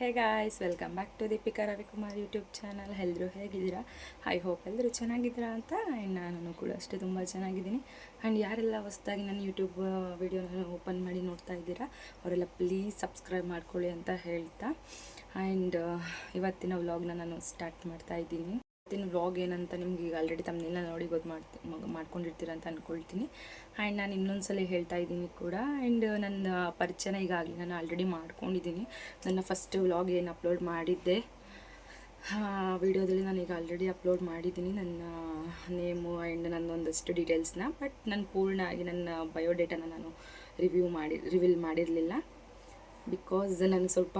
Hey guys welcome back to Deepika Ravikumar YouTube channel ಎಲ್ಲರೂ ಹೇಗಿದ್ದೀರಾ? I hope ಎಲ್ಲರೂ ಚೆನ್ನಾಗಿದ್ದೀರಾ ಅಂತ ಆ್ಯಂಡ್ ನಾನು ಕೂಡ ಅಷ್ಟೇ ತುಂಬ ಚೆನ್ನಾಗಿದ್ದೀನಿ. ಆ್ಯಂಡ್ ಯಾರೆಲ್ಲ ಹೊಸದಾಗಿ ನನ್ನ ಯೂಟ್ಯೂಬ್ ವೀಡಿಯೋನ ಓಪನ್ ಮಾಡಿ ನೋಡ್ತಾ ಇದ್ದೀರಾ, ಅವರೆಲ್ಲ ಪ್ಲೀಸ್ ಸಬ್ಸ್ಕ್ರೈಬ್ ಮಾಡ್ಕೊಳ್ಳಿ ಅಂತ ಹೇಳ್ತಾ. ಆ್ಯಂಡ್ ಇವತ್ತಿನ ವ್ಲಾಗ್ನ ನಾನು ಸ್ಟಾರ್ಟ್ ಮಾಡ್ತಾ ಇದ್ದೀನಿ. ಇವತ್ತಿನ ವ್ಲಾಗ್ ಏನಂತ ನಿಮ್ಗೆ ಈಗ ಆಲ್ರೆಡಿ ತಮ್ಮನೆಲ್ಲ ನೋಡಿ ಗೊತ್ತು ಮಾಡ್ತಿ ಮಾಡ್ಕೊಂಡಿರ್ತೀರ ಅಂತ ಅಂದ್ಕೊಳ್ತೀನಿ ಆ್ಯಂಡ್ ನಾನು ಇನ್ನೊಂದ್ಸಲ ಹೇಳ್ತಾ ಇದ್ದೀನಿ ಕೂಡ. ಆ್ಯಂಡ್ ನನ್ನ ಪರಿಚಯನ ಈಗಾಗಲೇ ನಾನು ಆಲ್ರೆಡಿ ಮಾಡ್ಕೊಂಡಿದ್ದೀನಿ. ನನ್ನ ಫಸ್ಟ್ ವ್ಲಾಗ್ ಏನು ಅಪ್ಲೋಡ್ ಮಾಡಿದ್ದೆ. ವಿಡಿಯೋದಲ್ಲಿ ನಾನು ಈಗ ಆಲ್ರೆಡಿ ಅಪ್ಲೋಡ್ ಮಾಡಿದ್ದೀನಿ ನನ್ನ ನೇಮು ಆ್ಯಂಡ್ ನನ್ನೊಂದಷ್ಟು ಡೀಟೇಲ್ಸ್ನ ಬಟ್ ನಾನು ಪೂರ್ಣ ಆಗಿ ನನ್ನ ಬಯೋಡೇಟಾನ ನಾನು ರಿವ್ಯೂ ಮಾಡಿ ರಿವೀಲ್ ಮಾಡಿರಲಿಲ್ಲ. ಬಿಕಾಸ್ ನನಗೆ ಸ್ವಲ್ಪ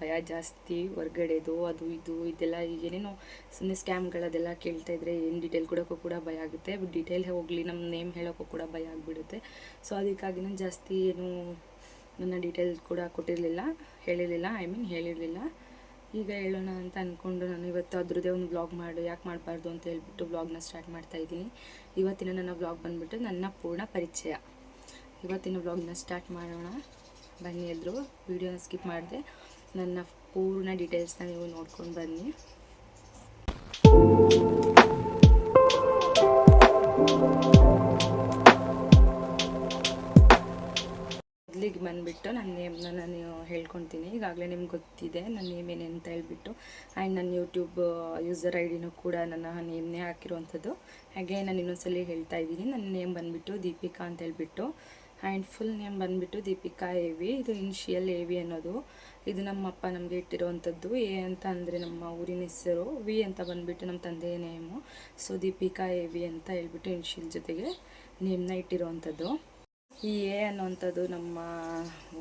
ಭಯ ಜಾಸ್ತಿ, ಹೊರ್ಗಡೆದು, ಅದು ಇದು, ಇದೆಲ್ಲ ಏನೇನೋ ಸುಮ್ಮನೆ ಸ್ಕ್ಯಾಮ್ಗಳದೆಲ್ಲ ಕೇಳ್ತಾ ಇದ್ರೆ ಏನು ಡೀಟೇಲ್ ಕೊಡೋಕ್ಕೂ ಕೂಡ ಭಯ ಆಗುತ್ತೆ. ಡೀಟೇಲ್ ಹೋಗಲಿ ನಮ್ಮ ನೇಮ್ ಹೇಳೋಕ್ಕೂ ಕೂಡ ಭಯ ಆಗಿಬಿಡುತ್ತೆ. ಸೊ ಅದಕ್ಕಾಗಿ ನಾನು ಜಾಸ್ತಿ ಏನು ನನ್ನ ಡೀಟೇಲ್ ಕೂಡ ಕೊಟ್ಟಿರಲಿಲ್ಲ, ಹೇಳಿರಲಿಲ್ಲ ಐ ಮೀನ್ ಹೇಳಿರಲಿಲ್ಲ. ಈಗ ಹೇಳೋಣ ಅಂತ ಅಂದ್ಕೊಂಡು ನಾನು ಇವತ್ತು ಅದ್ರದ್ದೇ ಒಂದು ಬ್ಲಾಗ್ ಮಾಡಿ, ಯಾಕೆ ಮಾಡಬಾರ್ದು ಅಂತ ಹೇಳ್ಬಿಟ್ಟು ಬ್ಲಾಗ್ನ ಸ್ಟಾರ್ಟ್ ಮಾಡ್ತಾ ಇದ್ದೀನಿ. ಇವತ್ತಿನ ನನ್ನ ಬ್ಲಾಗ್ ಬಂದುಬಿಟ್ಟು ನನ್ನ ಪೂರ್ಣ ಪರಿಚಯ. ಇವತ್ತಿನ ಬ್ಲಾಗ್ನ ಸ್ಟಾರ್ಟ್ ಮಾಡೋಣ. ಬನ್ನಿ ಎಲ್ಲರೂ ವೀಡಿಯೋನ ಸ್ಕಿಪ್ ಮಾಡಿದೆ. ನನ್ನ ಪೂರ್ಣ ಡೀಟೇಲ್ಸ್ನ ನೀವು ನೋಡ್ಕೊಂಡು ಬನ್ನಿ. ಮೊದಲಿಗೆ ಬಂದುಬಿಟ್ಟು ನನ್ನ ನೇಮ್ನ ನಾನು ಹೇಳ್ಕೊತೀನಿ. ಈಗಾಗಲೇ ನಿಮ್ಗೆ ಗೊತ್ತಿದೆ ನನ್ನ ನೇಮ್ ಏನೇ ಅಂತ ಹೇಳ್ಬಿಟ್ಟು. ಆ್ಯಂಡ್ ನನ್ನ ಯೂಟ್ಯೂಬ್ ಯೂಸರ್ ಐ ಡಿನೂ ಕೂಡ ನನ್ನ ನೇಮ್ನೇ ಹಾಕಿರುವಂಥದ್ದು. ಹಾಗೆ ನಾನು ಇನ್ನೊಂದ್ಸಲಿ ಹೇಳ್ತಾ ಇದ್ದೀನಿ. ನನ್ನ ನೇಮ್ ಬಂದುಬಿಟ್ಟು ದೀಪಿಕಾ ಅಂತ ಹೇಳ್ಬಿಟ್ಟು. ಆ್ಯಂಡ್ ಫುಲ್ ನೇಮ್ ಬಂದುಬಿಟ್ಟು ದೀಪಿಕಾ ಎ ವಿ ಇದು ಇನ್ಶಿಯಲ್ ಎ ವಿ ಅನ್ನೋದು. ಇದು ನಮ್ಮಪ್ಪ ನಮಗೆ ಇಟ್ಟಿರುವಂಥದ್ದು. ಎ ಅಂತ ಅಂದರೆ ನಮ್ಮ ಊರಿನ ಹೆಸರು. ವಿ ಅಂತ ಬಂದುಬಿಟ್ಟು ನಮ್ಮ ತಂದೆಯ name so Deepika A V ಅಂತ ಹೇಳ್ಬಿಟ್ಟು ಇನ್ಶಿಯಲ್ ಜೊತೆಗೆ ನೇಮ್ನ ಇಟ್ಟಿರುವಂಥದ್ದು. ಈ ಎ ಅನ್ನೋವಂಥದ್ದು ನಮ್ಮ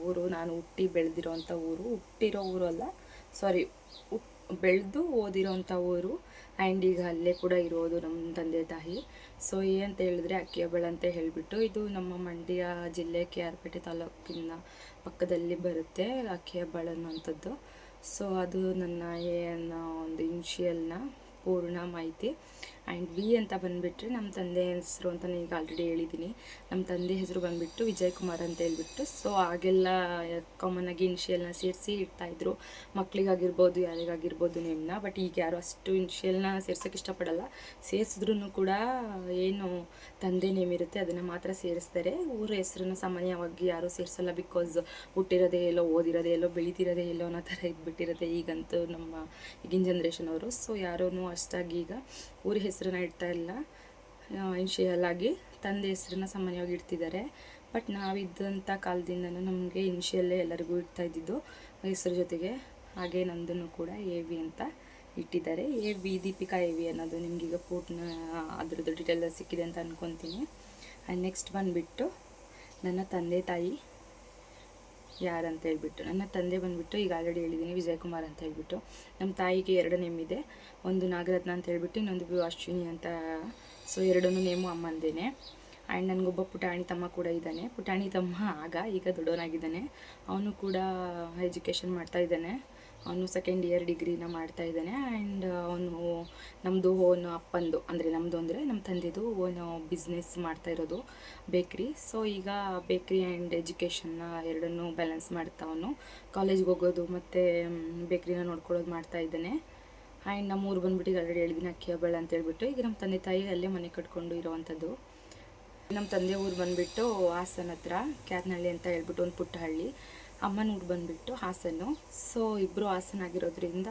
ಊರು. ನಾನು ಹುಟ್ಟಿ ಬೆಳೆದಿರೋವಂಥ ಊರು. ಹುಟ್ಟಿರೋ ಊರು ಅಲ್ಲ. ಸಾರಿ ಹುಟ್, ಬೆಳೆದು ಓದಿರೋವಂಥ ಊರು. ಆ್ಯಂಡ್ ಈಗ ಅಲ್ಲೇ ಕೂಡ ಇರೋದು ನಮ್ಮ ತಂದೆ ತಾಯಿ. ಸೊ ಏನಂತ ಹೇಳಿದ್ರೆ ಅಕ್ಕಿಯಬಳ ಅಂತ ಹೇಳಿಬಿಟ್ಟು ಇದು ನಮ್ಮ ಮಂಡ್ಯ ಜಿಲ್ಲೆ ಕೆ ಆರ್ ಪೇಟೆ ತಾಲೂಕಿನ ಪಕ್ಕದಲ್ಲಿ ಬರುತ್ತೆ ಅಕ್ಕಿಯಬಳ ಅನ್ನೋಂಥದ್ದು ಸೊ ಅದು ನನ್ನ ಅನ್ನೋ ಒಂದು ಇನ್ಶಿಯಲ್ನ ಪೂರ್ಣ ಮಾಹಿತಿ. ಆ್ಯಂಡ್ ವಿ ಅಂತ ಬಂದುಬಿಟ್ರೆ ನಮ್ಮ ತಂದೆ ಹೆಸರು ಅಂತ ಈಗ ಆಲ್ರೆಡಿ ಹೇಳಿದ್ದೀನಿ. ನಮ್ಮ ತಂದೆ ಹೆಸರು ಬಂದುಬಿಟ್ಟು ವಿಜಯ್ ಕುಮಾರ್ ಅಂತ ಹೇಳ್ಬಿಟ್ಟು ಸೊ ಆಗೆಲ್ಲ ಕಾಮನ್ ಆಗಿ ಇನ್ಷಿಯಲ್ನ ಸೇರಿಸಿ ಇಡ್ತಾಯಿದ್ರು ಮಕ್ಕಳಿಗಾಗಿರ್ಬೋದು ಯಾರಿಗಾಗಿರ್ಬೋದು ನೇಮ್ನ ಬಟ್ ಈಗ ಯಾರು ಅಷ್ಟು ಇನ್ಷಿಯಲ್ನ ಸೇರ್ಸೋಕ್ಕೆ ಇಷ್ಟಪಡಲ್ಲ. ಸೇರಿಸಿದ್ರೂ ಕೂಡ ಏನು ತಂದೆ ನೇಮ್ ಇರುತ್ತೆ, ಅದನ್ನು ಮಾತ್ರ ಸೇರಿಸ್ತಾರೆ. ಊರ ಹೆಸರನ್ನು ಸಾಮಾನ್ಯವಾಗಿ ಯಾರೂ ಸೇರಿಸಲ್ಲ ಬಿಕಾಸ್ ಹುಟ್ಟಿರೋದೇ ಎಲ್ಲೋ, ಓದಿರೋದೇ ಎಲ್ಲೋ, ಬೆಳಿತಿರೋದೇ ಎಲ್ಲೋ ಅನ್ನೋ ಥರ ಇದ್ಬಿಟ್ಟಿರುತ್ತೆ ಈಗಂತೂ ನಮ್ಮ ಈಗಿನ ಜನ್ರೇಷನ್ ಅವರು. ಸೊ ಯಾರೂ ಅಷ್ಟಾಗಿ ಈಗ ಊರ ಹೆಸರನ್ನ ಇಡ್ತಾ ಇಲ್ಲ. ಇನ್ಶಿಯಲ್ ಆಗಿ ತಂದೆ ಹೆಸರನ್ನ ಸಾಮಾನ್ಯವಾಗಿ ಇಡ್ತಿದ್ದಾರೆ. ಬಟ್ ನಾವಿದ್ದಂಥ ಕಾಲದಿಂದನೂ ನಮಗೆ ಇನ್ಶಿಯಲ್ಲೇ ಎಲ್ಲರಿಗೂ ಇಡ್ತಾ ಇದ್ದಿದ್ದು ಹೆಸರು ಜೊತೆಗೆ. ಹಾಗೆ ನಂದನ್ನು ಕೂಡ ಎ ವಿ ಅಂತ ಇಟ್ಟಿದ್ದಾರೆ. A V Deepika A V ಅನ್ನೋದು ನಿಮಗೀಗ ಪೂರ್ಣ ಅದರದ್ದು ಡೀಟೇಲ್ ಸಿಕ್ಕಿದೆ ಅಂತ ಅಂದ್ಕೊತೀನಿ ಆ್ಯಂಡ್ ನೆಕ್ಸ್ಟ್ ಬಂದುಬಿಟ್ಟು ನನ್ನ ತಂದೆ ತಾಯಿ ಯಾರಂತ ಹೇಳ್ಬಿಟ್ಟು ನನ್ನ ತಂದೆ ಬಂದುಬಿಟ್ಟು ಈಗ ಆಲ್ರೆಡಿ ಹೇಳಿದ್ದೀನಿ, ವಿಜಯಕುಮಾರ್ ಅಂತ ಹೇಳ್ಬಿಟ್ಟು ನಮ್ಮ ತಾಯಿಗೆ ಎರಡು ನೇಮ್ ಇದೆ. ಒಂದು ನಾಗರತ್ನ ಅಂತ ಹೇಳ್ಬಿಟ್ಟು ಇನ್ನೊಂದು ಅಶ್ವಿನಿ ಅಂತ. ಸೊ ಎರಡೂ ನೇಮು ಅಮ್ಮಂದೇನೆ. ಆ್ಯಂಡ್ ನನಗೊಬ್ಬ ಪುಟಾಣಿ ತಮ್ಮ ಕೂಡ ಇದ್ದಾನೆ. ಪುಟಾಣಿ ತಮ್ಮ ಆಗ ಈಗ ದೊಡ್ಡವನಾಗಿದ್ದಾನೆ. ಅವನು ಕೂಡ ಎಜುಕೇಷನ್ ಮಾಡ್ತಾ ಇದ್ದಾನೆ. ಅವನು ಸೆಕೆಂಡ್ ಇಯರ್ ಡಿಗ್ರಿನ ಮಾಡ್ತಾ ಇದ್ದಾನೆ ಆ್ಯಂಡ್ ಅವನು ನಮ್ಮದು ಓನ್ ಅಪ್ಪಂದು, ಅಂದರೆ ನಮ್ಮದು ಅಂದರೆ ನಮ್ಮ ತಂದೆದು ಓನು ಬಿಸ್ನೆಸ್ ಮಾಡ್ತಾ ಇರೋದು ಬೇಕ್ರಿ ಸೊ ಈಗ ಬೇಕ್ರಿ ಆ್ಯಂಡ್ ಎಜುಕೇಷನ್ನ ಎರಡನ್ನೂ ಬ್ಯಾಲೆನ್ಸ್ ಮಾಡ್ತಾ ಅವನು. ಕಾಲೇಜ್ಗೆ ಹೋಗೋದು ಮತ್ತು ಬೇಕ್ರಿನ ನೋಡ್ಕೊಳ್ಳೋದು ಮಾಡ್ತಾ ಇದ್ದಾನೆ. ಆ್ಯಂಡ್ ನಮ್ಮ ಊರು ಬಂದ್ಬಿಟ್ಟು ಆಲ್ರೆಡಿ ಅಕ್ಕಿ ಹಬ್ಬಳ ಅಂತ ಹೇಳ್ಬಿಟ್ಟು ಈಗ ನಮ್ಮ ತಂದೆ ತಾಯಿ ಅಲ್ಲೇ ಮನೆ ಕಟ್ಕೊಂಡು ಇರೋವಂಥದ್ದು ನಮ್ಮ ತಂದೆ ಊರು ಬಂದುಬಿಟ್ಟು ಹಾಸನ ಹತ್ರ ಕ್ಯಾತ್ನಹಳ್ಳಿ ಅಂತ ಹೇಳ್ಬಿಟ್ಟು ಒಂದು ಪುಟ್ಟ ಹಳ್ಳಿ ಅಮ್ಮನ ಊರು ಬಂದುಬಿಟ್ಟು ಹಾಸನು ಸೊ ಇಬ್ಬರು ಹಾಸನ ಆಗಿರೋದ್ರಿಂದ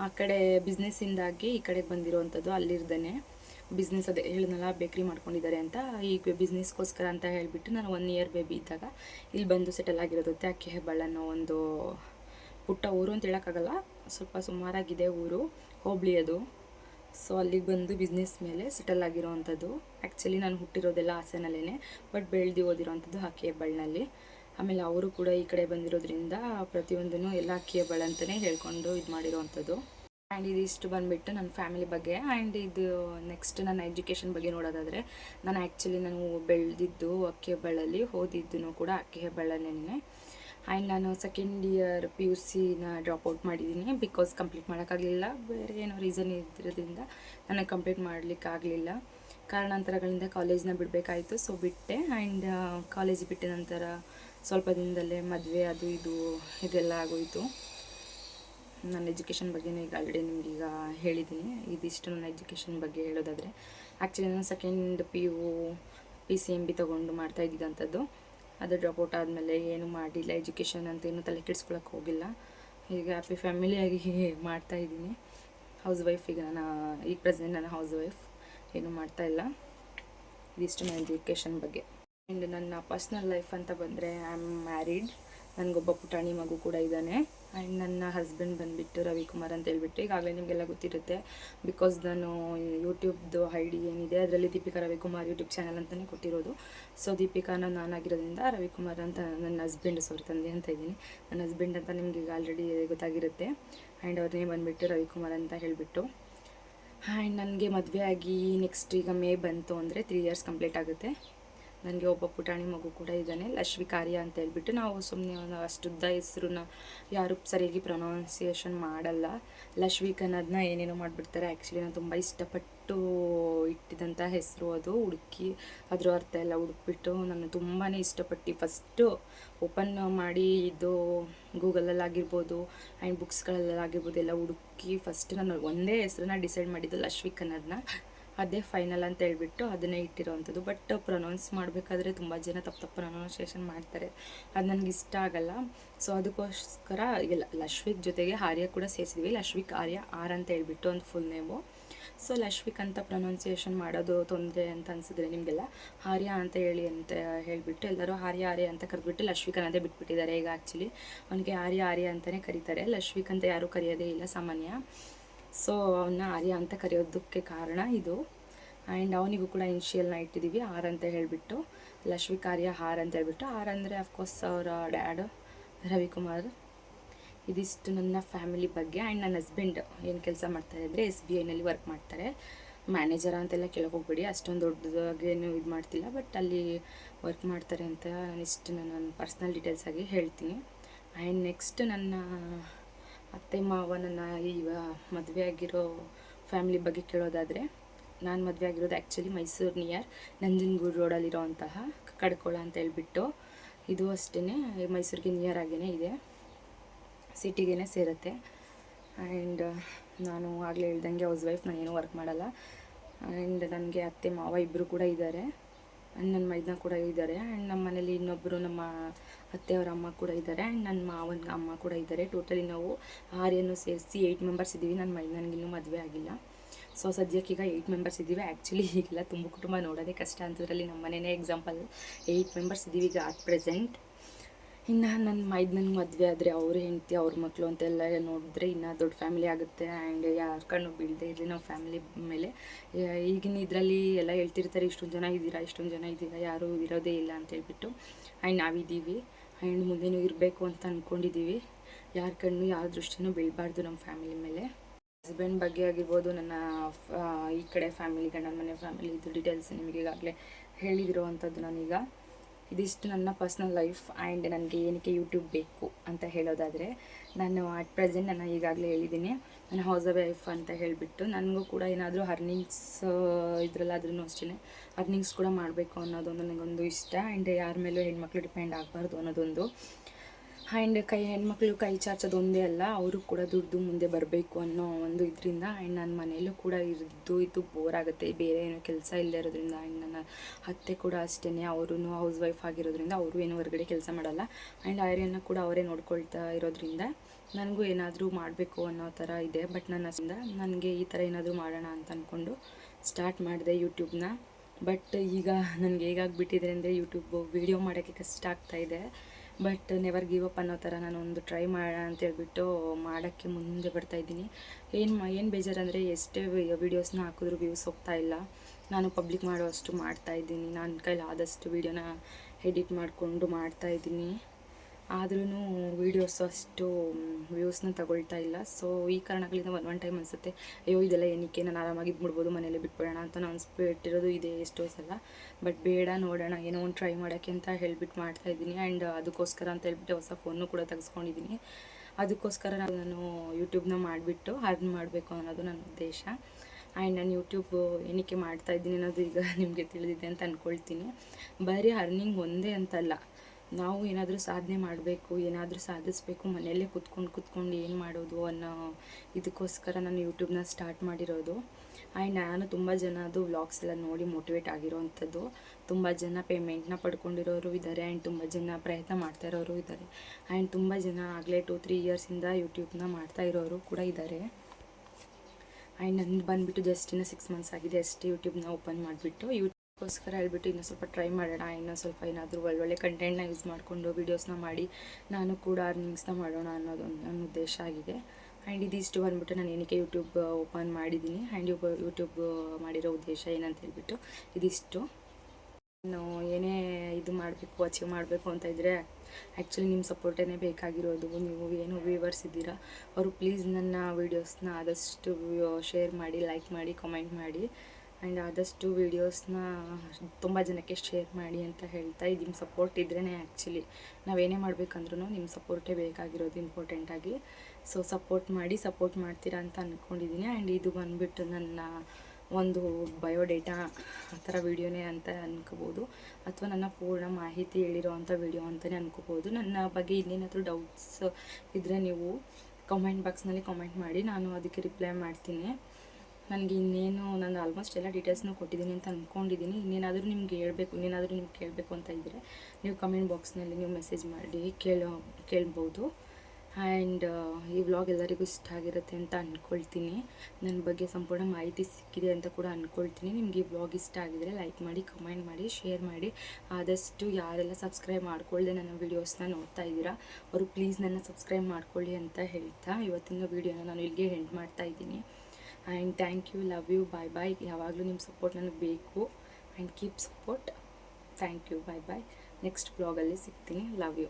ಆ ಕಡೆ ಬಿಸ್ನೆಸ್ಸಿಂದಾಗಿ ಈ ಕಡೆಗೆ ಬಂದಿರೋವಂಥದ್ದು ಅಲ್ಲಿರ್ದೇ ಬಿಸ್ನೆಸ್ ಅದೇ ಹೇಳಿದ್ನಲ್ಲ ಬೇಕ್ರಿ ಮಾಡ್ಕೊಂಡಿದ್ದಾರೆ ಅಂತ. ಈಗ ಬಿಸ್ನೆಸ್ಗೋಸ್ಕರ ಅಂತ ಹೇಳಿಬಿಟ್ಟು ನಾನು ಒನ್ ಇಯರ್ ಬೇಬಿ ಇದ್ದಾಗ ಇಲ್ಲಿ ಬಂದು ಸೆಟಲ್ ಆಗಿರೋದು ಅಕ್ಕಿ ಹೆಬ್ಬಾಳ ಒಂದು ಪುಟ್ಟ ಊರು ಅಂತ ಹೇಳೋಕ್ಕಾಗಲ್ಲ. ಸ್ವಲ್ಪ ಸುಮಾರಾಗಿದೆ ಊರು, ಹೋಬಳಿ ಅದು. ಸೊ ಅಲ್ಲಿಗೆ ಬಂದು ಬಿಸ್ನೆಸ್ ಮೇಲೆ ಸೆಟಲ್ ಆಗಿರೋವಂಥದ್ದು ಆ್ಯಕ್ಚುಲಿ ನಾನು ಹುಟ್ಟಿರೋದೆಲ್ಲ ಹಾಸನಲ್ಲೇ ಬಟ್ ಬೆಳೆದು ಓದಿರೋವಂಥದ್ದು ಅಕ್ಕಿ ಹೆಬ್ಬಾಳ್ನಲ್ಲಿ. ಆಮೇಲೆ ಅವರು ಕೂಡ ಈ ಕಡೆ ಬಂದಿರೋದ್ರಿಂದ ಪ್ರತಿಯೊಂದನ್ನು ಎಲ್ಲ ಕೇಬಲ್ ಅಂತಲೇ ಹೇಳ್ಕೊಂಡು ಇದು ಮಾಡಿರೋವಂಥದ್ದು ಆ್ಯಂಡ್ ಇದಿಷ್ಟು ಬಂದುಬಿಟ್ಟು ನನ್ನ ಫ್ಯಾಮಿಲಿ ಬಗ್ಗೆ. ಆ್ಯಂಡ್ ಇದು ನೆಕ್ಸ್ಟ್ ನನ್ನ ಎಜುಕೇಷನ್ ಬಗ್ಗೆ ನೋಡೋದಾದರೆ, ನಾನು ಆ್ಯಕ್ಚುಲಿ ನಾನು ಬೆಳೆದಿದ್ದು ಅಕ್ಕಿ ಬಳ್ಳಲ್ಲಿ ಓದಿದ್ದು ಕೂಡ ಅಕ್ಕಿ ಹೆಬ್ಬಾಳಲ್ಲೇ ಆ್ಯಂಡ್ ನಾನು ಸೆಕೆಂಡ್ ಇಯರ್ ಪಿ ಯು ಸಿನ ಡ್ರಾಪ್ ಔಟ್ ಮಾಡಿದ್ದೀನಿ. ಬಿಕಾಸ್ ಕಂಪ್ಲೀಟ್ ಮಾಡೋಕ್ಕಾಗಲಿಲ್ಲ. ಬೇರೆ ಏನೋ ರೀಸನ್ ಇದ್ದಿರೋದ್ರಿಂದ ನನಗೆ ಕಂಪ್ಲೀಟ್ ಮಾಡಲಿಕ್ಕಾಗಲಿಲ್ಲ. ಕಾರಣಾಂತರಗಳಿಂದ ಕಾಲೇಜ್ನ ಬಿಡಬೇಕಾಯಿತು. ಸೊ ಬಿಟ್ಟೆ. ಆ್ಯಂಡ್ ಕಾಲೇಜ್ ಬಿಟ್ಟ ನಂತರ ಸ್ವಲ್ಪ ದಿನದಲ್ಲೇ ಮದುವೆ ಅದು ಇದು ಇದೆಲ್ಲ ಆಗೋಯಿತು. ನನ್ನ ಎಜುಕೇಷನ್ ಬಗ್ಗೆ ಈಗ ಆಲ್ರೆಡಿ ನಿಮ್ಗೆ ಈಗ ಹೇಳಿದ್ದೀನಿ. ಇದಿಷ್ಟು ನನ್ನ ಎಜುಕೇಷನ್ ಬಗ್ಗೆ ಹೇಳೋದಾದರೆ ಆ್ಯಕ್ಚುಲಿ ನಾನು second P U P C M B ತೊಗೊಂಡು ಮಾಡ್ತಾ ಇದ್ದಿದ್ದಂಥದ್ದು ಅದು ಡ್ರಾಪ್ಔಟ್ ಆದಮೇಲೆ ಏನು ಮಾಡಿಲ್ಲ ಎಜುಕೇಷನ್ ಅಂತ ಏನು ತಲೆ ಕೆಡಿಸ್ಕೊಳಕ್ಕೆ ಹೋಗಿಲ್ಲ. ಈಗ ಹ್ಯಾಪಿ ಫ್ಯಾಮಿಲಿಯಾಗಿ ಮಾಡ್ತಾ ಇದ್ದೀನಿ. ಹೌಸ್ ವೈಫ್ ಈಗ ನಾನು ಈಗ ಪ್ರೆಸೆಂಟ್ ನಾನು ಹೌಸ್ ವೈಫ್ ಏನು ಮಾಡ್ತಾ ಇಲ್ಲ. ಇದಿಷ್ಟು ನನ್ನ ಎಜುಕೇಷನ್ ಬಗ್ಗೆ. ಆ್ಯಂಡ್ ನನ್ನ ಪರ್ಸ್ನಲ್ ಲೈಫ್ ಅಂತ ಬಂದರೆ ಐ ಆಮ್ ಮ್ಯಾರಿಡ್ ನನಗೊಬ್ಬ ಪುಟಾಣಿ ಮಗು ಕೂಡ ಇದ್ದಾನೆ. ಆ್ಯಂಡ್ ನನ್ನ ಹಸ್ಬೆಂಡ್ ಬಂದುಬಿಟ್ಟು ರವಿಕುಮಾರ್ ಅಂತ ಹೇಳ್ಬಿಟ್ಟು ಈಗಾಗಲೇ ನಿಮಗೆಲ್ಲ ಗೊತ್ತಿರುತ್ತೆ. ಬಿಕಾಸ್ ನಾನು ಯೂಟ್ಯೂಬ್ದು ಐ ಡಿ ಏನಿದೆ, ಅದರಲ್ಲಿ ದೀಪಿಕಾ ರವಿಕುಮಾರ್ ಯೂಟ್ಯೂಬ್ ಚಾನಲ್ ಅಂತಲೇ ಕೊಟ್ಟಿರೋದು. ಸೊ ದೀಪಿಕಾನ ನಾನಾಗಿರೋದ್ರಿಂದ ರವಿಕುಮಾರ್ ಅಂತ ನನ್ನ ಹಸ್ಬೆಂಡ್ ಸಾರಿ ತಂದೆ ಅಂತ ಇದ್ದೀನಿ. ನನ್ನ ಹಸ್ಬೆಂಡ್ ಅಂತ ನಿಮಗೆ ಈಗ ಆಲ್ರೆಡಿ ಗೊತ್ತಾಗಿರುತ್ತೆ. ಆ್ಯಂಡ್ ಅವ್ರನ್ನೇ ಬಂದುಬಿಟ್ಟು ರವಿಕುಮಾರ್ ಅಂತ ಹೇಳಿಬಿಟ್ಟು. ಆ್ಯಂಡ್ ನನಗೆ ಮದುವೆ ಆಗಿ ನೆಕ್ಸ್ಟ್ ಈಗ ಮೇ ಬಂತು ಅಂದರೆ ತ್ರೀ ಇಯರ್ಸ್ ಕಂಪ್ಲೀಟ್ ಆಗುತ್ತೆ. ನನಗೆ ಒಬ್ಬ ಪುಟಾಣಿ ಮಗು ಕೂಡ ಇದ್ದಾನೆ ಲಶ್ವಿ ಕಾರ್ಯ ಅಂತ ಹೇಳ್ಬಿಟ್ಟು ನಾವು ಸುಮ್ಮನೆ ಅಷ್ಟುದ್ದ ಹೆಸ್ರನ್ನ ಯಾರು ಸರಿಯಾಗಿ ಪ್ರೊನೌನ್ಸಿಯೇಷನ್ ಮಾಡಲ್ಲ. ಅನ್ನೋದನ್ನ ಏನೇನೋ ಮಾಡಿಬಿಡ್ತಾರೆ. ಆ್ಯಕ್ಚುಲಿ ನಾನು ತುಂಬ ಇಷ್ಟಪಟ್ಟು ಇಟ್ಟಿದಂಥ ಹೆಸರು ಅದು ಹುಡುಕಿ ಅದರ ಅರ್ಥ ಎಲ್ಲ ಹುಡುಕ್ಬಿಟ್ಟು ನಾನು ತುಂಬಾ ಇಷ್ಟಪಟ್ಟು ಫಸ್ಟು ಓಪನ್ ಮಾಡಿ ಇದು ಗೂಗಲಲ್ಲಾಗಿರ್ಬೋದು ಆ್ಯಂಡ್ ಬುಕ್ಸ್ಗಳಲ್ಲಾಗಿರ್ಬೋದು ಎಲ್ಲ ಹುಡುಕಿ ಫಸ್ಟ್ ನಾನು ಒಂದೇ ಹೆಸರನ್ನ ಡಿಸೈಡ್ ಮಾಡಿದ್ದು ಅನ್ನೋದನ್ನ ಅದೇ ಫೈನಲ್ ಅಂತ ಹೇಳ್ಬಿಟ್ಟು ಅದನ್ನೇ ಇಟ್ಟಿರೋವಂಥದ್ದು. ಬಟ್ ಪ್ರೊನೌನ್ಸ್ ಮಾಡಬೇಕಾದ್ರೆ ತುಂಬ ಜನ ತಪ್ಪು ತಪ್ಪು ಪ್ರೊನೌನ್ಸಿಯೇಷನ್ ಮಾಡ್ತಾರೆ. ಅದು ನನಗೆ ಇಷ್ಟ ಆಗಲ್ಲ. ಸೊ ಅದಕ್ಕೋಸ್ಕರ ಎಲ್ಲ ಲಶ್ವಿಕ್ ಜೊತೆಗೆ ಆರ್ಯ ಕೂಡ ಸೇರಿಸಿದ್ವಿ. ಲಶ್ವಿಕ್, ಆರ್ಯ, ಆರ್ ಅಂತ ಹೇಳ್ಬಿಟ್ಟು ಒಂದು ಫುಲ್ ನೇಮು ಸೊ ಲಶ್ವಿಕ್ ಅಂತ ಪ್ರೊನೌನ್ಸಿಯೇಷನ್ ಮಾಡೋದು ತೊಂದರೆ ಅಂತ ಅನಿಸಿದ್ರೆ ನಿಮಗೆಲ್ಲ ಆರ್ಯ ಅಂತ ಹೇಳಿ ಅಂತ ಹೇಳಿಬಿಟ್ಟು ಎಲ್ಲರೂ ಆರ್ಯ ಆರ್ಯ ಅಂತ ಕರೆದ್ಬಿಟ್ಟು ಲಶ್ವಿಕ್ ಅನ್ನೋದೇ ಬಿಟ್ಬಿಟ್ಟಿದ್ದಾರೆ ಈಗ ಆ್ಯಕ್ಚುಲಿ ಅವನಿಗೆ ಆರ್ಯ ಆರ್ಯ ಅಂತಲೇ ಕರೀತಾರೆ. ಲಶ್ವಿಕ್ ಅಂತ ಯಾರೂ ಕರೆಯೋದೇ ಇಲ್ಲ ಸಾಮಾನ್ಯ. ಸೊ ಅವನ್ನ ಆರ್ಯ ಅಂತ ಕರೆಯೋದಕ್ಕೆ ಕಾರಣ ಇದು. ಆ್ಯಂಡ್ ಅವನಿಗೂ ಕೂಡ ಇನ್ಷಿಯಲ್ನ ಇಟ್ಟಿದ್ದೀವಿ ಆರ್ ಅಂತ ಹೇಳಿಬಿಟ್ಟು ಲಕ್ಷ್ಮಿಕ್ ಆರ್ಯ ಹಾರ್ ಅಂತ ಹೇಳ್ಬಿಟ್ಟು. ಆರ್ ಅಂದರೆ ಅಫ್ಕೋರ್ಸ್ ಅವರ ಡ್ಯಾಡ್ ರವಿಕುಮಾರ್. ಇದಿಷ್ಟು ನನ್ನ ಫ್ಯಾಮಿಲಿ ಬಗ್ಗೆ. ಆ್ಯಂಡ್ ನನ್ನ ಹಸ್ಬೆಂಡ್ ಏನು ಕೆಲಸ ಮಾಡ್ತಾರೆ ಅಂದರೆ ಎಸ್ ಬಿ ಐನಲ್ಲಿ ವರ್ಕ್ ಮಾಡ್ತಾರೆ. ಮ್ಯಾನೇಜರ ಅಂತೆಲ್ಲ ಹೋಗ್ಬೇಡಿ, ಅಷ್ಟೊಂದು ದೊಡ್ಡದಾಗೇನು ಇದು ಮಾಡ್ತಿಲ್ಲ. ಬಟ್ ಅಲ್ಲಿ ವರ್ಕ್ ಮಾಡ್ತಾರೆ ಅಂತ ನಾನು ಇಷ್ಟು ನನ್ನ ಪರ್ಸ್ನಲ್ ಡೀಟೇಲ್ಸ್ ಆಗಿ ಹೇಳ್ತೀನಿ. ಆ್ಯಂಡ್ ನೆಕ್ಸ್ಟ್ ನನ್ನ ಅತ್ತೆ ಮಾವ ನನ್ನ ಈಗ ಮದುವೆ ಆಗಿರೋ ಫ್ಯಾಮಿಲಿ ಬಗ್ಗೆ ಕೇಳೋದಾದರೆ, ನಾನು ಮದುವೆ ಆಗಿರೋದು ಆ್ಯಕ್ಚುಲಿ ಮೈಸೂರು ನಿಯರ್ ನಂಜನಗೂಡು ರೋಡಲ್ಲಿರೋವಂತಹ ಕಡ್ಕೊಳ ಅಂತ ಹೇಳ್ಬಿಟ್ಟು, ಇದು ಅಷ್ಟೇ ಮೈಸೂರಿಗೆ ನಿಯರ್ ಆಗೇ ಇದೆ. ಸಿಟಿಗೇ ಸೇರುತ್ತೆ. ಆ್ಯಂಡ್ ನಾನು ಆಗಲೇ ಹೇಳ್ದಂಗೆ ಹೌಸ್ ವೈಫ್ ನಾನು ಏನೂ ವರ್ಕ್ ಮಾಡಲ್ಲ. ಆ್ಯಂಡ್ ನನಗೆ ಅತ್ತೆ ಮಾವ ಇಬ್ಬರು ಕೂಡ ಇದ್ದಾರೆ ಆ್ಯಂಡ್ ನನ್ನ ಮೈದನ ಕೂಡ ಇದ್ದಾರೆ ಆ್ಯಂಡ್ ನಮ್ಮ ಮನೇಲಿ ಇನ್ನೊಬ್ಬರು ನಮ್ಮ ಅತ್ತೆಯವರ ಅಮ್ಮ ಕೂಡ ಇದ್ದಾರೆ ಆ್ಯಂಡ್ ನನ್ನ ಮಾವನ ಅಮ್ಮ ಕೂಡ ಇದ್ದಾರೆ ಟೋಟಲಿ ನಾವು ಆರ್ಯನ್ನು ಸೇರಿಸಿ ಏಯ್ಟ್ ಮೆಂಬರ್ಸ್ ಇದ್ದೀವಿ. ನನ್ನ ಮೈದನಿಗಿನ್ನೂ ಮದುವೆ ಆಗಿಲ್ಲ. ಸೊ ಸದ್ಯಕ್ಕೆ ಈಗ ಏಯ್ಟ್ ಮೆಂಬರ್ಸ್ ಇದ್ದೀವಿ. ಆ್ಯಕ್ಚುಲಿ ಈಗೆಲ್ಲ ತುಂಬ ಕುಟುಂಬ ನೋಡೋದೇ ಕಷ್ಟ. ಅಂತದ್ರಲ್ಲಿ ನಮ್ಮ ಮನೆಯೇ ಎಕ್ಸಾಂಪಲ್ ಏಯ್ಟ್ ಮೆಂಬರ್ಸ್ ಇದ್ದೀವಿ ಈಗ ಅಟ್ ಪ್ರೆಸೆಂಟ್ ಇನ್ನು ನನ್ನ ಮೈದ್ ಮದುವೆ ಆದರೆ ಅವ್ರ ಹೆಂಡತಿ, ಅವ್ರ ಮಕ್ಕಳು ಅಂತೆಲ್ಲ ನೋಡಿದ್ರೆ ಇನ್ನೂ ದೊಡ್ಡ ಫ್ಯಾಮಿಲಿ ಆಗುತ್ತೆ ಆ್ಯಂಡ್ ಯಾರ ಕಣ್ಣು ಬೀಳದೆ ಇರಲಿ ನಾವು ಫ್ಯಾಮಿಲಿ ಮೇಲೆ. ಈಗಿನ ಇದರಲ್ಲಿ ಎಲ್ಲ ಹೇಳ್ತಿರ್ತಾರೆ, ಇಷ್ಟೊಂದು ಜನ ಇದ್ದೀರಾ, ಇಷ್ಟೊಂದು ಜನ ಇದ್ದೀರಾ, ಯಾರೂ ಇರೋದೇ ಇಲ್ಲ ಅಂತ ಹೇಳ್ಬಿಟ್ಟು. ಆ್ಯಂಡ್ ನಾವಿದ್ದೀವಿ ಆ್ಯಂಡ್ ಮುಂದೆನೂ ಇರಬೇಕು ಅಂತ ಅಂದ್ಕೊಂಡಿದ್ದೀವಿ ಯಾರ ಕಣ್ಣು ಯಾವ ದೃಷ್ಟಿನೂ ಬೀಳಬಾರ್ದು ನಮ್ಮ ಫ್ಯಾಮಿಲಿ ಮೇಲೆ. ಹಸ್ಬೆಂಡ್ ಬಗ್ಗೆ ಆಗಿರ್ಬೋದು, ನನ್ನ ಈ ಕಡೆ ಫ್ಯಾಮಿಲಿ ಗಂಡನ ಮನೆ ಫ್ಯಾಮಿಲಿ ಇದು ಡೀಟೇಲ್ಸ್ ನಿಮಗೆ ಈಗಾಗಲೇ ಹೇಳಿದಿರೋ ಅಂಥದ್ದು ನಾನೀಗ. ಇದಿಷ್ಟು ನನ್ನ ಪರ್ಸ್ನಲ್ ಲೈಫ್ ಆ್ಯಂಡ್ ನನಗೆ ಏನಕ್ಕೆ ಯೂಟ್ಯೂಬ್ ಬೇಕು ಅಂತ ಹೇಳೋದಾದರೆ, ನಾನು ಅಟ್ ಪ್ರೆಸೆಂಟ್ ನಾನು ಈಗಾಗಲೇ ಹೇಳಿದ್ದೀನಿ, ನನ್ನ ಹೌಸ್ ವೈಫ್ ಅಂತ ಹೇಳಿಬಿಟ್ಟು ನನಗೂ ಕೂಡ ಏನಾದರೂ ಅರ್ನಿಂಗ್ಸ್ ಇದರಲ್ಲಾದ್ರೂ ಅಷ್ಟೇ ಅರ್ನಿಂಗ್ಸ್ ಕೂಡ ಮಾಡಬೇಕು ಅನ್ನೋದೊಂದು ನನಗೊಂದು ಇಷ್ಟ. ಆ್ಯಂಡ್ ಯಾರ ಮೇಲೂ ಹೆಣ್ಮಕ್ಳು ಡಿಪೆಂಡ್ ಆಗಬಾರ್ದು ಅನ್ನೋದೊಂದು ಆ್ಯಂಡ್ ಕೈ ಹೆಣ್ಮಕ್ಳು ಕೈ ಚಾಚೋದು ಒಂದೇ ಅಲ್ಲ, ಅವರು ಕೂಡ ದುಡ್ಡು ಮುಂದೆ ಬರಬೇಕು ಅನ್ನೋ ಒಂದು ಇದರಿಂದ ಆ್ಯಂಡ್ ನನ್ನ ಮನೆಯಲ್ಲೂ ಕೂಡ ಇದ್ದು ಇದು ಬೋರ್ ಆಗುತ್ತೆ. ಬೇರೆ ಏನೋ ಕೆಲಸ ಇಲ್ಲದೆ ಇರೋದ್ರಿಂದ ಆ್ಯಂಡ್ ನನ್ನ ಅತ್ತೆ ಕೂಡ ಅಷ್ಟೇ ಅವರು ಹೌಸ್ ವೈಫ್ ಆಗಿರೋದ್ರಿಂದ ಅವರು ಏನು ಹೊರಗಡೆ ಕೆಲಸ ಮಾಡಲ್ಲ. ಆ್ಯಂಡ್ ಆರ್ಯನ ಕೂಡ ಅವರೇ ನೋಡ್ಕೊಳ್ತಾ ಇರೋದ್ರಿಂದ ನನಗೂ ಏನಾದರೂ ಮಾಡಬೇಕು ಅನ್ನೋ ಥರ ಇದೆ. ಬಟ್ ನನ್ನ ನನಗೆ ಈ ಥರ ಏನಾದರೂ ಮಾಡೋಣ ಅಂತ ಅಂದ್ಕೊಂಡು ಸ್ಟಾರ್ಟ್ ಮಾಡಿದೆ ಯೂಟ್ಯೂಬ್ನ. ಬಟ್ ಈಗ ನನಗೆ ಹೇಗಾಗ್ಬಿಟ್ಟಿದೆ ಅಂದರೆ ಯೂಟ್ಯೂಬ್ ವೀಡಿಯೋ ಮಾಡೋಕ್ಕೆ ಕಷ್ಟ ಆಗ್ತಾಯಿದೆ ಬಟ್ ನೆವರ್ ಗಿವ್ ಅಪ್ ಅನ್ನೋ ಥರ ನಾನು ಒಂದು ಟ್ರೈ ಮಾಡೋಣ ಅಂತೇಳ್ಬಿಟ್ಟು ಮಾಡೋಕ್ಕೆ ಮುಂದೆ ಬರ್ತಾಯಿದ್ದೀನಿ ಏನು ಏನು ಬೇಜಾರಂದರೆ ಎಷ್ಟೇ ವೀಡಿಯೋಸ್ನ ಹಾಕಿದ್ರು ವ್ಯೂಸ್ ಹೋಗ್ತಾ ಇಲ್ಲ. ನಾನು ಪಬ್ಲಿಕ್ ಮಾಡುವಷ್ಟು ಮಾಡ್ತಾಯಿದ್ದೀನಿ ನನ್ನ ಕೈಲಿ ಆದಷ್ಟು ವೀಡಿಯೋನ ಎಡಿಟ್ ಮಾಡಿಕೊಂಡು ಮಾಡ್ತಾಯಿದ್ದೀನಿ ಆದ್ರೂ ವೀಡಿಯೋಸ್ ಅಷ್ಟು ವ್ಯೂಸ್ನ ತಗೊಳ್ತಾ ಇಲ್ಲ. ಸೊ ಈ ಕಾರಣಗಳಿಂದ ಒನ್ ಒನ್ ಟೈಮ್ ಅನಿಸುತ್ತೆ, ಅಯ್ಯೋ, ಇದೆಲ್ಲ ಏನಕ್ಕೆ? ನಾನು ಆರಾಮಾಗಿ ಇದ್ಬಿಡ್ಬೋದು ಮನೇಲಿ ಬಿಟ್ಬಿಡೋಣ, ಅಂತ ನಾನು ಅನ್ಸ್ಬಿಟ್ಟಿರೋದು ಇದೆ ಎಷ್ಟೋ ಸಲ ಬಟ್ ಬೇಡ, ನೋಡೋಣ, ಏನೋ ಒಂದು ಟ್ರೈ ಮಾಡೋಕ್ಕೆ ಅಂತ ಹೇಳ್ಬಿಟ್ಟು ಮಾಡ್ತಾ ಇದ್ದೀನಿ. ಆ್ಯಂಡ್ ಅದಕ್ಕೋಸ್ಕರ ಅಂತ ಹೇಳ್ಬಿಟ್ಟು ಹೊಸ ಫೋನು ಕೂಡ ತೆಗೆಸ್ಕೊಂಡಿದ್ದೀನಿ. ಅದಕ್ಕೋಸ್ಕರ ನಾನು ಯೂಟ್ಯೂಬ್ನ ಮಾಡಿಬಿಟ್ಟು ಅರ್ನ್ ಮಾಡಬೇಕು ಅನ್ನೋದು ನನ್ನ ಉದ್ದೇಶ. ಆ್ಯಂಡ್ ನಾನು ಯೂಟ್ಯೂಬ್ ಏನಕ್ಕೆ ಮಾಡ್ತಾ ಇದ್ದೀನಿ ಅನ್ನೋದು ಈಗ ನಿಮಗೆ ತಿಳಿದಿದೆ ಅಂತ ಅಂದ್ಕೊಳ್ತೀನಿ ಬರೀ ಅರ್ನಿಂಗ್ ಒಂದೇ ಅಂತಲ್ಲ. ನಾವು ಏನಾದರೂ ಸಾಧನೆ ಮಾಡಬೇಕು, ಏನಾದರೂ ಸಾಧಿಸಬೇಕು, ಮನೆಯಲ್ಲೇ ಕುತ್ಕೊಂಡು ಕುತ್ಕೊಂಡು ಏನು ಮಾಡೋದು ಅನ್ನೋ ಇದಕ್ಕೋಸ್ಕರ ನಾನು ಯೂಟ್ಯೂಬ್ನ ಸ್ಟಾರ್ಟ್ ಮಾಡಿರೋದು. ಆ್ಯಂಡ್ ನಾನು ತುಂಬ ಜನದು ವ್ಲಾಗ್ಸ್ ಎಲ್ಲ ನೋಡಿ ಮೋಟಿವೇಟ್ ಆಗಿರೋವಂಥದ್ದು ತುಂಬ ಜನ ಪೇಮೆಂಟ್ನ ಪಡ್ಕೊಂಡಿರೋರು ಇದ್ದಾರೆ ಆ್ಯಂಡ್ ತುಂಬ ಜನ ಪ್ರಯತ್ನ ಮಾಡ್ತಾ ಇರೋರು ಇದ್ದಾರೆ ಆ್ಯಂಡ್ ತುಂಬ ಜನ ಆಗಲೇ ಟು ತ್ರೀ ಇಯರ್ಸಿಂದ ಯೂಟ್ಯೂಬ್ನ ಮಾಡ್ತಾ ಇರೋರು ಕೂಡ ಇದ್ದಾರೆ ಆ್ಯಂಡ್ ನಂದು ಬಂದುಬಿಟ್ಟು ಜಸ್ಟ್ ಇನ್ನು ಸಿಕ್ಸ್ ಮಂತ್ಸ್ ಆಗಿದೆ ಅಷ್ಟೇ ಯೂಟ್ಯೂಬ್ನ ಓಪನ್ ಮಾಡಿಬಿಟ್ಟು. ಯೂಟ್ಯೂಬ್ಗೋಸ್ಕರ ಹೇಳ್ಬಿಟ್ಟು ಇನ್ನೂ ಸ್ವಲ್ಪ ಟ್ರೈ ಮಾಡೋಣ ಇನ್ನೂ ಸ್ವಲ್ಪ ಏನಾದರೂ ಒಳ್ಳೊಳ್ಳೆ ಕಂಟೆಂಟ್ನ ಯೂಸ್ ಮಾಡಿಕೊಂಡು ವೀಡಿಯೋಸ್ನ ಮಾಡಿ, ನಾನು ಕೂಡ ಅರ್ನಿಂಗ್ಸ್ನ ಮಾಡೋಣ ಅನ್ನೋದೊಂದು ನನ್ನ ಉದ್ದೇಶ ಆಗಿದೆ. ಆ್ಯಂಡ್ ಇದಿಷ್ಟು ಬಂದ್ಬಿಟ್ಟು ನಾನು ಏನಕ್ಕೆ ಯೂಟ್ಯೂಬ್ ಓಪನ್ ಮಾಡಿದ್ದೀನಿ. ಆ್ಯಂಡ್ ಯೂಟ್ಯೂಬ್ ಮಾಡಿರೋ ಉದ್ದೇಶ ಏನಂತ ಹೇಳ್ಬಿಟ್ಟು ಇದಿಷ್ಟು ನಾನು ಏನೇ ಇದು ಮಾಡಬೇಕು ಅಚೀವ್ ಮಾಡಬೇಕು ಅಂತ ಇದ್ದರೆ ಆ್ಯಕ್ಚುಲಿ ನಿಮ್ಮ ಸಪೋರ್ಟೇ ಬೇಕಾಗಿರೋದು, ನೀವು ಏನು ವ್ಯೂವರ್ಸ್ ಇದ್ದೀರಾ, ಅವರು ಪ್ಲೀಸ್ ನನ್ನ ವೀಡಿಯೋಸ್ನ ಆದಷ್ಟು ಶೇರ್ ಮಾಡಿ ಲೈಕ್ ಮಾಡಿ ಕಮೆಂಟ್ ಮಾಡಿ. ಆ್ಯಂಡ್ ಆದಷ್ಟು ವೀಡಿಯೋಸ್ನ ತುಂಬ ಜನಕ್ಕೆ ಶೇರ್ ಮಾಡಿ ಅಂತ ಹೇಳ್ತಾ ಇದು ನಿಮ್ಮ ಸಪೋರ್ಟ್ ಇದ್ರೇ ಆ್ಯಕ್ಚುಲಿ ನಾವೇನೇ ಮಾಡಬೇಕಂದ್ರೂ ನಿಮ್ಮ ಸಪೋರ್ಟೇ ಬೇಕಾಗಿರೋದು ಇಂಪಾರ್ಟೆಂಟಾಗಿ. ಸೊ ಸಪೋರ್ಟ್ ಮಾಡಿ ಸಪೋರ್ಟ್ ಮಾಡ್ತೀರಾ ಅಂತ ಅಂದ್ಕೊಂಡಿದ್ದೀನಿ ಆ್ಯಂಡ್ ಇದು ಬಂದುಬಿಟ್ಟು ನನ್ನ ಒಂದು ಬಯೋಡೇಟಾ ಆ ಥರ ವೀಡಿಯೋನೇ ಅಂತ ಅನ್ಕೋಬೋದು. ಅಥವಾ ನನ್ನ ಪೂರ್ಣ ಮಾಹಿತಿ ಹೇಳಿರೋ ಅಂಥ ವೀಡಿಯೋ ಅಂತಲೇ ಅನ್ಕೋಬೋದು. ನನ್ನ ಬಗ್ಗೆ ಇನ್ನೇನಾದರೂ ಡೌಟ್ಸ್ ಇದ್ದರೆ ನೀವು ಕಮೆಂಟ್ ಬಾಕ್ಸ್ನಲ್ಲಿ ಕಮೆಂಟ್ ಮಾಡಿ ನಾನು ಅದಕ್ಕೆ ರಿಪ್ಲೈ ಮಾಡ್ತೀನಿ. ನನಗೆ ಇನ್ನೇನು, ನಾನು ಆಲ್ಮೋಸ್ಟ್ ಎಲ್ಲ ಡೀಟೇಲ್ಸ್ನ ಕೊಟ್ಟಿದ್ದೀನಿ ಅಂತ ಅಂದ್ಕೊಂಡಿದ್ದೀನಿ ಇನ್ನೇನಾದರೂ ನಿಮ್ಗೆ ಹೇಳಬೇಕು, ಇನ್ನೇನಾದರೂ ನಿಮ್ಗೆ ಕೇಳಬೇಕು ಅಂತ ಇದ್ದರೆ ನೀವು ಕಮೆಂಟ್ ಬಾಕ್ಸ್ನಲ್ಲಿ ನೀವು ಮೆಸೇಜ್ ಮಾಡಿ, ಕೇಳೋ, ಕೇಳ್ಬೋದು. ಆ್ಯಂಡ್ ಈ ವ್ಲಾಗ್ ಎಲ್ಲರಿಗೂ ಇಷ್ಟ ಆಗಿರುತ್ತೆ ಅಂತ ಅಂದ್ಕೊಳ್ತೀನಿ ನನ್ನ ಬಗ್ಗೆ ಸಂಪೂರ್ಣ ಮಾಹಿತಿ ಸಿಕ್ಕಿದೆ ಅಂತ ಕೂಡ ಅಂದ್ಕೊಳ್ತೀನಿ ನಿಮಗೆ ಈ ವ್ಲಾಗ್ ಇಷ್ಟ ಆಗಿದರೆ ಲೈಕ್ ಮಾಡಿ ಕಮೆಂಟ್ ಮಾಡಿ ಶೇರ್ ಮಾಡಿ. ಆದಷ್ಟು ಯಾರೆಲ್ಲ ಸಬ್ಸ್ಕ್ರೈಬ್ ಮಾಡ್ಕೊಳ್ಳದೆ ನನ್ನ ವೀಡಿಯೋಸ್ನ ನೋಡ್ತಾ ಇದ್ದೀರಾ, ಅವರು ಪ್ಲೀಸ್ ನನ್ನ ಸಬ್ಸ್ಕ್ರೈಬ್ ಮಾಡ್ಕೊಳ್ಳಿ ಅಂತ ಹೇಳ್ತಾ ಇವತ್ತಿನ ವೀಡಿಯೋನ ನಾನು ಇಲ್ಲಿಗೆ ಎಂಡ್ ಮಾಡ್ತಾ ಇದ್ದೀನಿ. And thank you love you bye bye ಯಾವಾಗಲೂ ನಿಮ್ಮ ಸಪೋರ್ಟ್ ನನಗೆ ಬೇಕು. And keep support thank you bye bye next ಬ್ಲಾಗಲ್ಲಿ ಸಿಗ್ತೀನಿ. Love you